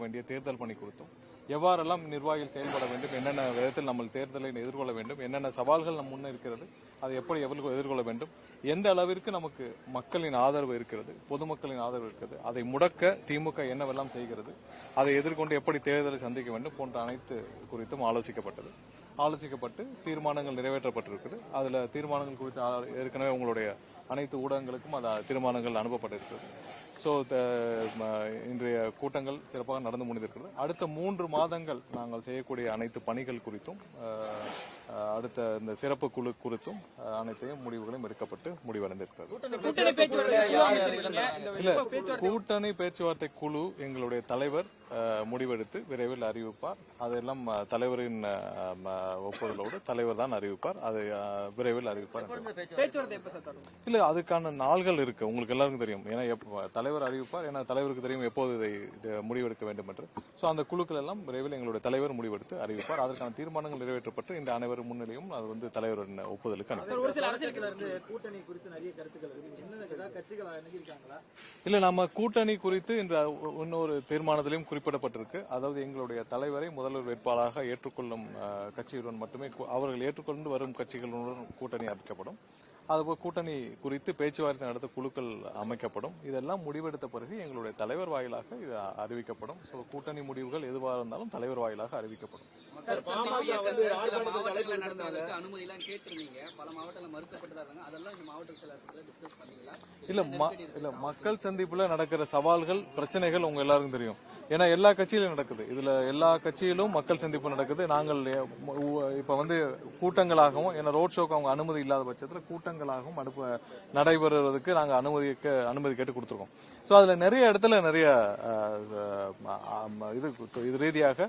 வேண்டிய தேர்தல் பணி கொடுத்தோம். எவ்வாறெல்லாம் நிர்வாகிகள் செயல்பட வேண்டும் என்னென்ன விதத்தில் நம்ம தேர்தலை எதிர்கொள்ள வேண்டும் என்னென்ன சவால்கள் நம் முன்ன இருக்கிறது அதை எப்படி எவ்வளவு எதிர்கொள்ள வேண்டும் எந்த அளவிற்கு நமக்கு மக்களின் ஆதரவு இருக்கிறது பொதுமக்களின் ஆதரவு இருக்கிறது அதை முடக்க திமுக என்னவெல்லாம் செய்கிறது அதை எதிர்கொண்டு எப்படி தேர்தலை சந்திக்க வேண்டும் போன்ற அனைத்து குறித்தும் ஆலோசிக்கப்பட்டது. ஆலோசிக்கப்பட்டு தீர்மானங்கள் நிறைவேற்றப்பட்டிருக்குது. அதுல தீர்மானங்கள் குறித்து ஏற்கனவே உங்களுடைய அனைத்து ஊடகங்களுக்கும் அந்த தீர்மானங்கள் அனுப்பப்பட்டிருக்கிறது ஸோ இன்றைய கூட்டங்கள் சிறப்பாக நடந்து முடிந்திருக்கிறது. அடுத்த மூன்று மாதங்கள் நாங்கள் செய்யக்கூடிய அனைத்து பணிகள் குறித்தும் அடுத்த இந்த சிறப்பு குழு குறித்தும் அனைத்தையும் முடிவுகளும் எடுக்கப்பட்டு முடிவடைந்திருக்கிறது. இல்ல கூட்டணி பேச்சுவார்த்தை குழு எங்களுடைய தலைவர் முடிவெடுத்து விரைவில் அறிவிப்பார். அதெல்லாம் தலைவரின் ஒப்புதலோடு தலைவர் தான் அறிவிப்பார். அதை விரைவில் அறிவிப்பார்? இல்ல அதுக்கான நாள்கள் இருக்கு. உங்களுக்கு எல்லாருக்கும் தெரியும். ஏன்னா தலைவர் அறிவிப்பார். ஏன்னா தலைவருக்கு தெரியும் எப்போது இதை முடிவெடுக்க வேண்டும் என்று. சோ அந்த குழுக்கள் எல்லாம் விரைவில் எங்களுடைய தலைவர் முடிவெடுத்து அறிவிப்பார். அதற்கான தீர்மானங்கள் நிறைவேற்றப்பட்டு இந்த அனைவர் முன்னிலையும் அது வந்து தலைவரின் ஒப்புதலுக்கு அனுப்பி இல்ல நம்ம கூட்டணி குறித்து இன்று இன்னொரு தீர்மானத்திலையும் குறிப்பிடப்பட்டிருக்கு. அதாவது எங்களுடைய தலைவரை முதல்வர் வேட்பாளராக ஏற்றுக்கொள்ளும் கட்சியுடன் மட்டுமே அவர்கள் ஏற்றுக்கொண்டு வரும் கட்சிகளுடன் கூட்டணி அமைக்கப்படும். அதுபோல் கூட்டணி குறித்து பேச்சுவார்த்தை நடத்த குழுக்கள் அமைக்கப்படும். இதெல்லாம் முடிவெடுத்த பிறகு எங்களுடைய தலைவர் வாயிலாக இது அறிவிக்கப்படும். ஸோ கூட்டணி முடிவுகள் எதுவாக இருந்தாலும் தலைவர் வாயிலாக அறிவிக்கப்படும். இல்ல ம- இல்ல மக்கள் சந்திப்புல நடக்கிற சவால்கள் பிரச்சனைகள் உங்க எல்லாருக்கும் தெரியும். ஏன்னா எல்லா கட்சியிலும் நடக்குது. இதுல எல்லா கட்சியிலும் மக்கள் சந்திப்பு நடக்குது. நாங்கள் இப்ப வந்து கூட்டங்களாகவும் ஏன்னா ரோட் ஷோக்கு அவங்க அனுமதி இல்லாத பட்சத்தில் கூட்டங்களாகவும் அனுப்ப நடைபெறுவதற்கு நாங்கள் அனுமதி அனுமதி கேட்டு கொடுத்துருக்கோம். ஸோ அதுல நிறைய இடத்துல நிறைய இது இது ரீதியாக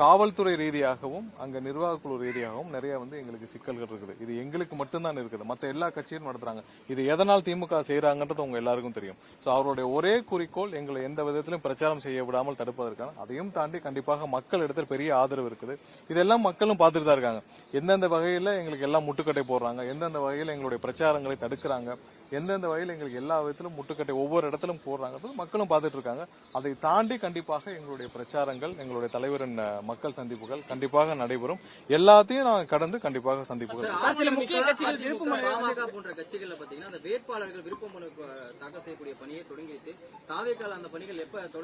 காவல்துறை ரீதியாகவும் அங்க நிர்வாக குழு ரீதியாகவும் நிறைய வந்து எங்களுக்கு சிக்கல்கள் இருக்குது. இது எங்களுக்கு மட்டும்தான் இருக்குது. மற்ற எல்லா கட்சியும் நடத்துறாங்க. இது எதனால் திமுக செய்யறாங்கன்றது உங்க எல்லாருக்கும் தெரியும். சோ அவருடைய ஒரே குறிக்கோள் எங்களை எந்த விதத்திலும் பிரச்சாரம் செய்ய விடாமல் தடுப்பதற்கான அதையும் தாண்டி கண்டிப்பாக மக்கள் இடத்துல பெரிய ஆதரவு இருக்குது. இதெல்லாம் மக்களும் பார்த்துட்டு தான் இருக்காங்க. எந்தெந்த வகையில எங்களுக்கு எல்லாம் முட்டுக்கட்டை போடுறாங்க எந்தெந்த வகையில எங்களுடைய பிரச்சாரங்களை தடுக்கிறாங்க எந்தெந்த வகையில் எங்களுக்கு எல்லா விதத்திலும் முட்டுக்கட்டை ஒவ்வொரு இடத்திலும் போடுறாங்க. மக்களும் பார்த்துட்டு இருக்காங்க. அதை தாண்டி கண்டிப்பாக எங்களுடைய பிரச்சாரங்கள் எங்களுடைய தலைவரின் மக்கள் சந்திப்புகள் கண்டிப்பாக நடைபெறும். எல்லாத்தையும் நாங்கள் கடந்து கண்டிப்பாக சந்திப்புகள்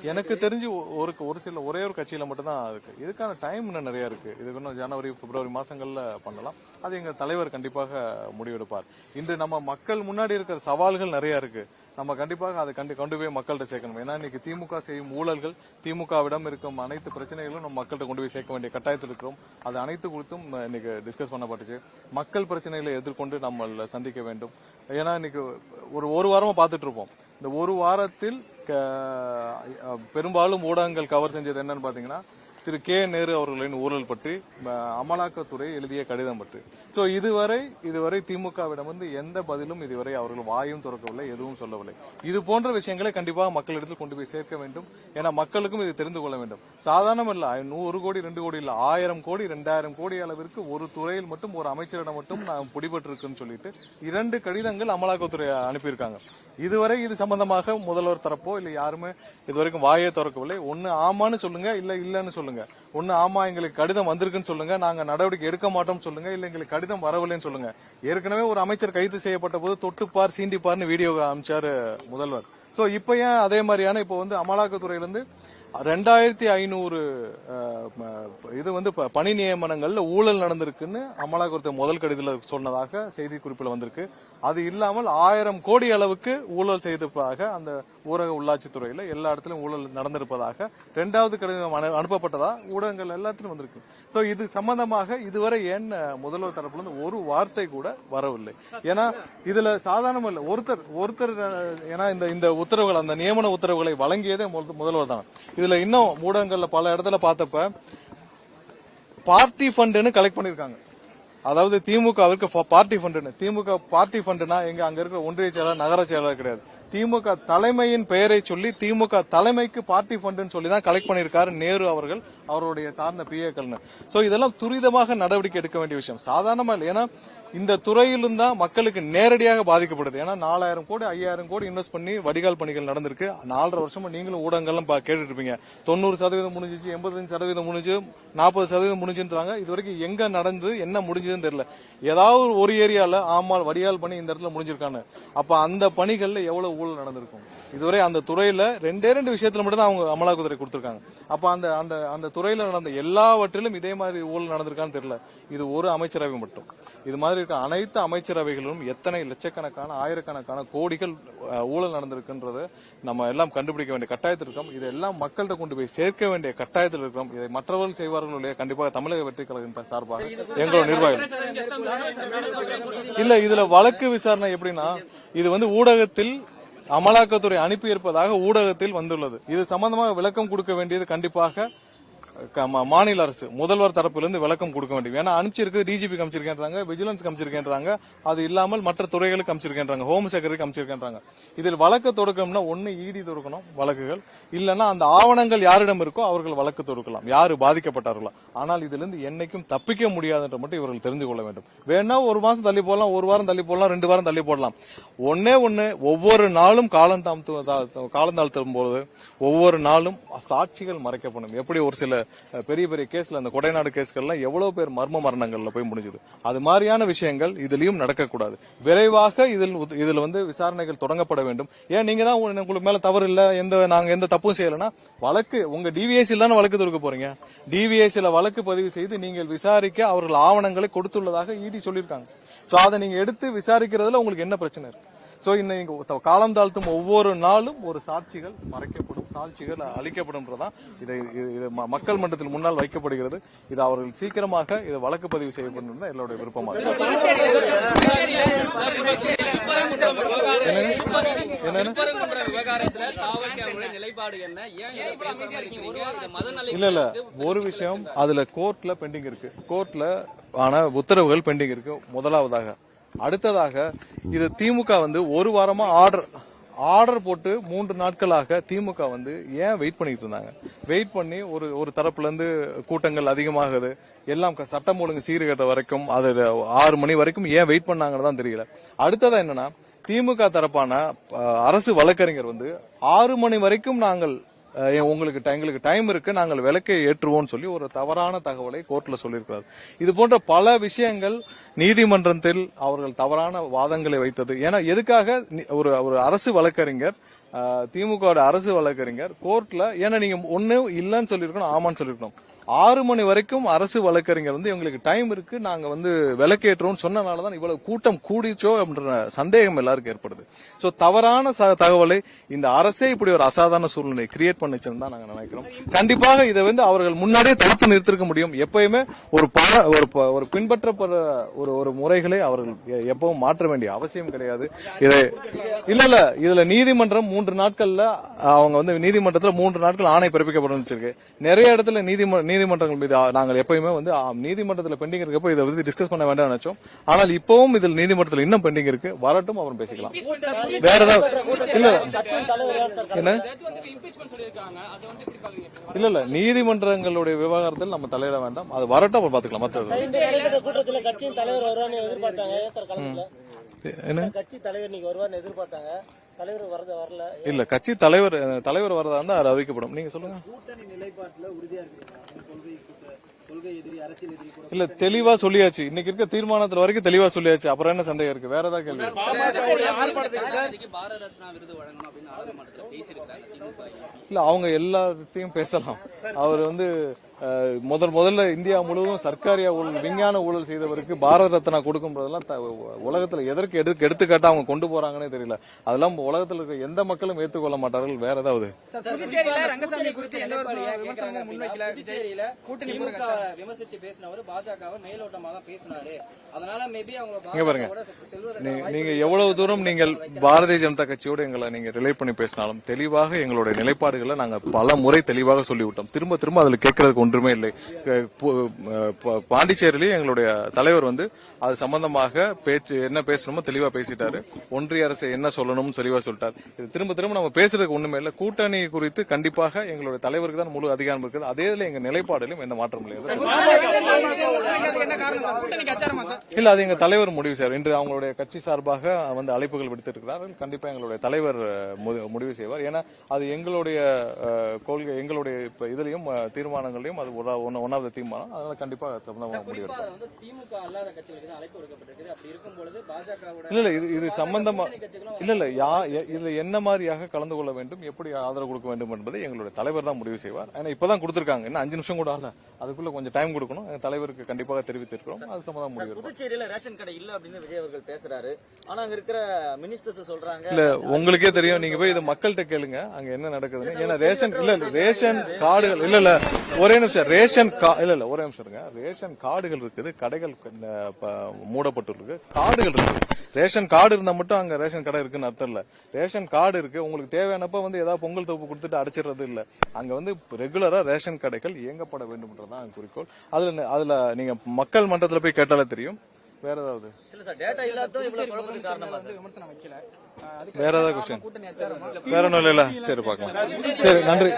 எனக்கு தெரிஞ்சு ஒ- ஒரு ஒரு சில ஒரே ஒரு கட்சியில மட்டும் தான் இருக்கு. இதுக்கான டைம் இன்னும் நிறைய இருக்கு. இதுக்கு இன்னும் ஜனவரி பிப்ரவரி மாசங்கள்ல பண்ணலாம். அது எங்க தலைவர் கண்டிப்பாக முடிவெடுப்பார். இன்று நம்ம மக்கள் முன்னாடி இருக்கிற சவால்கள் நிறைய இருக்கு. நம்ம கண்டிப்பாக அதை கண்டு கொண்டு போய் மக்கள்கிட்ட சேர்க்கணும். ஏன்னா இன்னைக்கு திமுக செய்யும் ஊழல்கள் திமுகவிடம் இருக்கும் அனைத்து பிரச்சனைகளும் நம்ம மக்கள்கிட்ட கொண்டு போய் சேர்க்க வேண்டிய கட்டாயத்தில் இருக்கிறோம். அது அனைத்து குறித்தும் இன்னைக்கு டிஸ்கஸ் பண்ணப்பட்டுச்சு. மக்கள் பிரச்சனைகளை எதிர்கொண்டு நம்ம சந்திக்க வேண்டும். ஏன்னா இன்னைக்கு ஒரு ஒரு வாரமா பார்த்துட்டு இருப்போம். இந்த ஒரு வாரத்தில் க- பெரும்பாலும் ஊடகங்கள் கவர் செஞ்சது என்னன்னு பாத்தீங்கன்னா திரு கே நேரு அவர்களின் ஊழல் பற்றி அமலாக்கத்துறை எழுதிய கடிதம் பற்றி. சோ இதுவரை இதுவரை திமுகவிடம் வந்து எந்த பதிலும் இதுவரை அவர்கள் வாயும் திறக்கவில்லை எதுவும் சொல்லவில்லை. இது போன்ற விஷயங்களை கண்டிப்பாக மக்களிடத்தில் கொண்டு போய் சேர்க்க வேண்டும். ஏன்னா மக்களுக்கும் இது தெரிந்து கொள்ள வேண்டும். சாதாரணம் இல்ல நூறு கோடி ரெண்டு கோடி இல்ல ஆயிரம் கோடி ரெண்டாயிரம் கோடி அளவிற்கு ஒரு துறையில் மட்டும் ஒரு அமைச்சரிடம் மட்டும் நான் பிடிபட்டிருக்குன்னு சொல்லிட்டு இரண்டு கடிதங்கள் அமலாக்கத்துறை அனுப்பியிருக்காங்க. இதுவரை இது சம்பந்தமாக முதல்வர் தரப்போ இல்ல யாருமே இதுவரைக்கும் வாயை திறக்கவில்லை. ஒன்னு ஆமான்னு சொல்லுங்க இல்ல இல்லன்னு சொல்லுங்க. ஒன்னு ஆமா எங்களுக்கு கடிதம் வந்திருக்குன்னு சொல்லுங்க. நாங்க நடவடிக்கை எடுக்க மாட்டோம் சொல்லுங்க. இல்ல எங்களுக்கு கடிதம் வரவில்லைன்னு சொல்லுங்க. ஏற்கனவே ஒரு அமைச்சர் கைது செய்யப்பட்ட போது தொட்டுப்பார் சீண்டிப்பார்னு வீடியோ அமைச்சாரு முதல்வர். சோ இப்ப ஏன் அதே மாதிரியான இப்போ வந்து அமலாக்கத்துறையிலிருந்து ரெண்டாயிரத்தி ஐநூறு இது வந்து ப- பணி நியமனங்கள்ல ஊழல் நடந்திருக்குன்னு அமலாக்கத்துறை முதல் கடிதத்தில் சொன்னதாக செய்தி குறிப்பில் வந்திருக்கு. அது இல்லாமல் ஆயிரம் கோடி அளவுக்கு ஊழல் செய்திருப்பதாக அந்த ஊரக உள்ளாட்சி துறையில எல்லா இடத்துலயும் ஊழல் நடந்திருப்பதாக ரெண்டாவது கடிதம் அனு- அனுப்பப்பட்டதா? ஊடகங்கள் எல்லாத்திலும் வந்திருக்கு. சோ இது சம்பந்தமாக இதுவரை ஏன் முதல்வர் தரப்புல இருந்து ஒரு வார்த்தை கூட வரவில்லை. ஏன்னா இதுல சாதாரணம் இல்லை. ஒருத்தர் ஒருத்தர் ஏன்னா இந்த இந்த உத்தரவுகள் அந்த நியமன உத்தரவுகளை வழங்கியதே முதல்- முதல்வர் தான். இதுல இன்னும் ஊடகங்கள்ல பல இடத்துல பார்த்தப்ப பார்ட்டி ஃபண்டுன்னு கலெக்ட் பண்ணிருக்காங்க. அதாவது திமுக அவருக்கு பார்ட்டி ஃபண்டுன்னு. திமுக பார்ட்டி ஃபண்டுனா எங்க அங்க இருக்கிற ஒன்றிய செயலாளர் நகர செயலாளர் கிடையாது. திமுக தலைமையின் பெயரை சொல்லி திமுக தலைமைக்கு பார்ட்டி ஃபண்டுன்னு சொல்லி தான் கலெக்ட் பண்ணியிருக்காரு நேரு அவர்கள். அவருடைய சார்ந்த பிஏக்கள்னு. சோ இதெல்லாம் துரிதமாக நடவடிக்கை எடுக்க வேண்டிய விஷயம். சாதாரணமா இல்லை. ஏன்னா இந்த துறையிலும் தான் மக்களுக்கு நேரடியாக பாதிக்கப்படுது. ஏன்னா நாலாயிரம் கோடி ஐயாயிரம் கோடி இன்வெஸ்ட் பண்ணி வடிகால் பணிகள் நடந்திருக்கு. நாலரை வருஷமா நீங்களும் ஊடகங்கள்லாம் பா- கேட்டுட்டு இருப்பீங்க தொண்ணூறு சதவீதம் முடிஞ்சிச்சு எண்பத்தஞ்சு சதவீதம் முடிஞ்சு நாற்பது சதவீதம் முடிஞ்சுன்றாங்க. இது வரைக்கும் எங்க நடந்தது என்ன முடிஞ்சதுன்னு தெரியல. ஏதாவது ஒரு ஏரியால ஆமால் வடிகால் பணி இந்த இடத்துல முடிஞ்சிருக்கான்னு. அப்ப அந்த பணிகள்ல எவ்வளவு ஊழல் நடந்திருக்கும்? இதுவரை அந்த துறையில ரெண்டே ரெண்டு விஷயத்துல மட்டும் தான் அவங்க அமலாக்கத்துறை கொடுத்திருக்காங்க. அப்ப அந்த அந்த அந்த துறையில நடந்த எல்லாவற்றிலும் இதே மாதிரி ஊழல் நடந்திருக்கான்னு தெரியல. இது ஒரு அமைச்சரவை மட்டும். இது மாதிரி இருக்க அனைத்து அமைச்சரவைகளிலும் எத்தனை லட்சக்கணக்கான ஆயிரக்கணக்கான கோடிகள் ஊழல் நடந்திருக்குன்றது நம்ம எல்லாம் கண்டுபிடிக்க வேண்டிய கட்டாயத்தில் இருக்கோம். இதெல்லாம் மக்கள்கிட்ட கொண்டு போய் சேர்க்க வேண்டிய கட்டாயத்தில் இருக்கிறோம் இதை மற்றவர்கள் செய்வார்கள் இல்லையா கண்டிப்பாக தமிழக வெற்றி கழகத்தின் சார்பாக எங்களோட நிர்வாகிகள் இல்ல இதுல வழக்கு விசாரணை எப்படின்னா இது வந்து ஊடகத்தில் அமலாக்கத்துறை அனுப்பி இருப்பதாக ஊடகத்தில் வந்துள்ளது. இது சம்பந்தமாக விளக்கம் கொடுக்க வேண்டியது கண்டிப்பாக மாநில அரசு முதல்வர் தரப்பிலிருந்து விளக்கம் கொடுக்க வேண்டும் ஏன்னா அனுப்பிச்சிருக்கு டிஜிபி காமிச்சிருக்கேன்றாங்க விஜிலன்ஸ் காமிச்சிருக்கேன்றாங்க அது இல்லாமல் மற்ற துறைகளுக்கு காமிச்சிருக்கேன்றாங்க ஹோம் செக்ரட்டரி காமிச்சிருக்கேன்றாங்க இதில் வழக்கு தொடுக்கணும்னா ஒன்னு இடி தொடுக்கணும் வழக்குகள். இல்லைன்னா அந்த ஆவணங்கள் யாரிடம் இருக்கோ அவர்கள் வழக்கு தொடுக்கலாம். யாரு பாதிக்கப்பட்டார்களோ. ஆனால் இதிலிருந்து என்னைக்கும் தப்பிக்க முடியாதுன்ற மட்டும் இவர்கள் தெரிந்து கொள்ள வேண்டும். வேணா ஒரு மாசம் தள்ளி போடலாம் ஒரு வாரம் தள்ளி போடலாம் ரெண்டு வாரம் தள்ளி போடலாம். ஒன்னே ஒண்ணு ஒவ்வொரு நாளும் காலம் தாழ்த்தும் காலம் தாழ்த்தும் போது ஒவ்வொரு நாளும் சாட்சிகள் மறைக்கப்படும். எப்படி ஒரு சில பெரிய பெரிய கேஸ்ல அந்த கொடைநாடு கேஸ்கள்லாம் எவ்வளவு பேர் மர்ம மரணங்கள்ல போய் முடிஞ்சது. அது மாதிரியான விஷயங்கள் இதுலயும் நடக்கக்கூடாது. விரைவாக இதில் இதுல வந்து விசாரணைகள் தொடங்கப்பட வேண்டும். ஏன் நீங்க தான் உங்களுக்கு மேல தவறு இல்ல எந்த நாங்க எந்த தப்பும் செய்யலனா வழக்கு உங்க டிவிஎஸ்சி தானே வழக்கு தொடுக்க போறீங்க. டிவிஎஸ்சில வழக்கு பதிவு செய்து நீங்கள் விசாரிக்க அவர்கள் ஆவணங்களை கொடுத்துள்ளதாக இடி சொல்லியிருக்காங்க. சோ அதை நீங்க எடுத்து விசாரிக்கிறதுல உங்களுக்கு என்ன பிரச்சனை இருக்கு? சோ இந்த காலம் தாழ்த்தும் ஒவ்வொரு நாளும் ஒரு சாட்சிகள் மறைக்கப்படும் சாட்சிகள் அளிக்கப்படும்ன்றதான் இதை இது- ம- மக்கள் மன்றத்தில் முன்னால் வைக்கப்படுகிறது. இது அவர்கள் சீக்கிரமாக இதை வழக்கு பதிவு செய்யப்படும் தான் என்னுடைய விருப்பமாக என்ன இல்ல இல்ல. ஒரு விஷயம் அதுல கோர்ட்ல பெண்டிங் இருக்கு. கோர்ட்ல ஆன உத்தரவுகள் பெண்டிங் இருக்கு. முதலாவதாக அடுத்ததாக இது திமுக வந்து ஒரு வாரமா ஆர்டர் ஆர்டர் போட்டு மூன்று நாட்களாக திமுக வந்து ஏன் வெயிட் பண்ணிட்டு இருந்தாங்க? வெயிட் பண்ணி ஒரு ஒரு தரப்புல இருந்து கூட்டங்கள் அதிகமாகுது. எல்லாம் க- சட்டம் ஒழுங்கு சீர்கட்ட வரைக்கும் அது ஆறு மணி வரைக்கும் ஏன் வெயிட் பண்ணாங்கன்னு தான் தெரியல. அடுத்ததா என்னன்னா திமுக தரப்பான அரசு வழக்கறிஞர் வந்து ஆறு மணி வரைக்கும் நாங்கள் உங்களுக்கு எங்களுக்கு டைம் இருக்கு நாங்கள் விளக்கை ஏற்றுவோம்னு சொல்லி ஒரு தவறான தகவலை கோர்ட்ல சொல்லியிருக்கிறார். இது போன்ற பல விஷயங்கள் நீதிமன்றத்தில் அவர்கள் தவறான வாதங்களை வைத்தது. ஏன்னா எதுக்காக ஒரு ஒரு அரசு வழக்கறிஞர் திமுக திமுகவோட அரசு வழக்கறிஞர் கோர்ட்ல ஏன்னா நீங்க ஒன்னு இல்லைன்னு சொல்லியிருக்கணும் ஆமான்னு சொல்லியிருக்கணும். ஆறு மணி வரைக்கும் அரசு வழக்கறிஞர் வந்து எங்களுக்கு டைம் இருக்கு. நாங்க வந்து விளக்கேற்றோம்னு சொன்னனாலதான் இவ்வளவு கூட்டம் கூடிச்சோ அப்படின்ற சந்தேகம் எல்லாருக்கும் ஏற்படுது. சோ தவறான தகவலை இந்த அரசே இப்படி ஒரு அசாதாரண சூழ்நிலை கிரியேட் பண்ணிச்சுன்னு தான் நாங்க நினைக்கிறோம். கண்டிப்பாக இதை வந்து அவர்கள் முன்னாடியே தடுத்து நிறுத்திருக்க முடியும். எப்பயுமே ஒரு பல ஒரு ப- ஒரு பின்பற்றப்படுற ஒரு ஒரு முறைகளை அவர்கள் எ- எப்பவும் மாற்ற வேண்டிய அவசியம் கிடையாது. இதை இல்ல இல்ல. இதுல நீதிமன்றம் மூன்று நாட்கள்ல அவங்க வந்து நீதிமன்றத்துல மூன்று நாட்கள் ஆணை பிறப்பிக்கப்படும் நிறைய இடத்துல நீதிமன்ற நீதிமன்றங்கள் மீது நாங்கள் எப்பயுமே வந்து நீதிமன்றத்துல பெண்டிங் இருக்கப்போ இதை வந்து டிஸ்கஸ் பண்ண வேண்டாம் நினைச்சோம். ஆனால் இப்பவும் இதில் நீதிமன்றத்தில் இன்னும் பெண்டிங் இருக்கு. வரட்டும் அப்புறம் பேசிக்கலாம். வேற ஏதாவது இல்ல என்ன? இல்ல இல்ல. நீதிமன்றங்களுடைய விவகாரத்தில் நம்ம தலையிட வேண்டாம். அது வரட்டும் அப்புறம் பாத்துக்கலாம் மற்றது என்ன? கட்சி தலைவர் நீங்க வருவார்னு எதிர்பார்த்தாங்க. இல்ல கட்சி தலைவர் தலைவர் வரதா இருந்தா அது அறிவிக்கப்படும். நீங்க சொல்லுங்க. கூட்டணி நிலைப்பாட்டுல உறுதியா இருக்கிறீங்க இல்ல தெளிவா சொல்லியாச்சு. இன்னைக்கு இருக்க தீர்மானத்துல வரைக்கும் தெளிவா சொல்லியாச்சு. அப்புறம் என்ன சந்தேகம் இருக்கு? வேற ஏதாவது கேள்வி இல்ல அவங்க எல்லாத்தையும் பேசலாம். அவர் வந்து முதல் முதல்ல இந்தியா முழுவதும் சர்க்காரியா ஊழல் விஞ்ஞான ஊழல் செய்தவருக்கு பாரத ரத்னா கொடுக்கும் போதெல்லாம் த- உலகத்துல எதற்கு எடுத்து எடுத்துக்காட்டா அவங்க கொண்டு போறாங்கன்னே தெரியல. அதெல்லாம் உலகத்துல இருக்க எந்த மக்களும் ஏற்றுக்கொள்ள மாட்டார்கள். வேற ஏதாவது? விமர்சிச்சு பேசினவர் பாஜகவை மேலோட்டமா தான் பேசினாரு. அதனால மேபி அவங்க பாருங்க. நீங்க. எவ்வளவு தூரம் நீங்கள் பாரதிய ஜனதா கட்சியோட எங்களை நீங்க ரிலேட் பண்ணி பேசினாலும் தெளிவாக எங்களுடைய நிலைப்பாடுகளை நாங்க பல முறை தெளிவாக சொல்லிவிட்டோம். திரும்ப திரும்ப அதுல கேட்கறதுக்கு ஒன்றுமே இல்லை. பாண்டிச்சேரியிலேயே எங்களுடைய தலைவர் வந்து அது சம்பந்தமாக பேச்சு என்ன பேசணுமோ தெளிவா பேசிட்டாரு. ஒன்றிய அரசு என்ன சொல்லணும்னு தெளிவா சொல்லிட்டார். இது திரும்ப திரும்ப நம்ம பேசுறதுக்கு ஒண்ணுமே இல்லை. கூட்டணி குறித்து கண்டிப்பாக எங்களுடைய தலைவருக்கு தான் முழு அதிகாரம் இருக்குது. அதே இதுல எங்க நிலைப்பாடிலும் எந்த மாற்றம் இல்லை. இல்ல அது எங்க தலைவர் முடிவு செய்வார் இன்று அவங்களுடைய கட்சி சார்பாக வந்து அழைப்புகள் விடுத்திருக்கிறார்கள் கண்டிப்பா எங்களுடைய தலைவர் முடிவு செய்வார். ஏன்னா அது எங்களுடைய கொள்கை எங்களுடைய இப்ப இதுலயும் தீர்மானங்களையும் அது ஒன் ஆஃப் த தீர்மானம். அதனால கண்டிப்பா அது சம்பந்தமா முடிவு இல்ல இல்ல இது இது சம்பந்தமா இல்ல இல்ல யா இதுல என்ன மாதிரியாக கலந்து கொள்ள வேண்டும்? எப்படி ஆதரவு கொடுக்க வேண்டும் என்பதை எங்களுடைய தலைவர் தான் முடிவு செய்வார். ஏன்னா இப்பதான் கொடுத்திருக்காங்க. இன்னும் அஞ்சு நிமிஷம் கூட ஆகல. அதுக்குள்ள கொஞ்சம் டைம் கொடுக்கணும். எங்க தலைவருக்கு கண்டிப்பாக தெரிவித்திருக்கிறோம். அது சம்பந்தமா முடிவு. புதுச்சேரியில ரேஷன் கடை இல்ல அப்படின்னு விஜய் அவர்கள் பேசுறாரு. ஆனா அங்க இருக்கிற மினிஸ்டர்ஸ் சொல்றாங்க. இல்ல உங்களுக்கே தெரியும். நீங்க போய் இது மக்கள்கிட்ட கேளுங்க. அங்க என்ன நடக்குதுன்னு. ஏன்னா ரேஷன் இல்ல இல்ல ரேஷன் கார்டுகள் இல்ல இல்ல. ஒரே நிமிஷம் ரேஷன் இல்ல இல்ல ஒரே நிமிஷம் இருங்க. ரேஷன் கார்டுகள் இருக்குது கடைகள் மூடப்பட்டிருக்கு. கார்டுகள் இருக்கு. ரேஷன் கார்டு இருந்தா மட்டும் அங்க ரேஷன் கடை இருக்குன்னு அர்த்தம் இல்ல. ரேஷன் கார்டு இருக்கு. உங்களுக்கு தேவையானப்ப வந்து ஏதாவது பொங்கல் தொகுப்பு கொடுத்துட்டு அடைச்சிடுறது இல்ல. அங்க வந்து ரெகுலரா ரேஷன் கடைகள் இயங்கப்பட வேண்டும்ன்றதான் குறிக்கோள் அதுல அதுல நீங்க மக்கள் மன்றத்துல போய் கேட்டாலே தெரியும். வேற ஏதாவது? வேற ஏதாவது கொஸ்டின் வேற ஒண்ணும் இல்ல. சரி பார்க்கலாம். சரி நன்றி.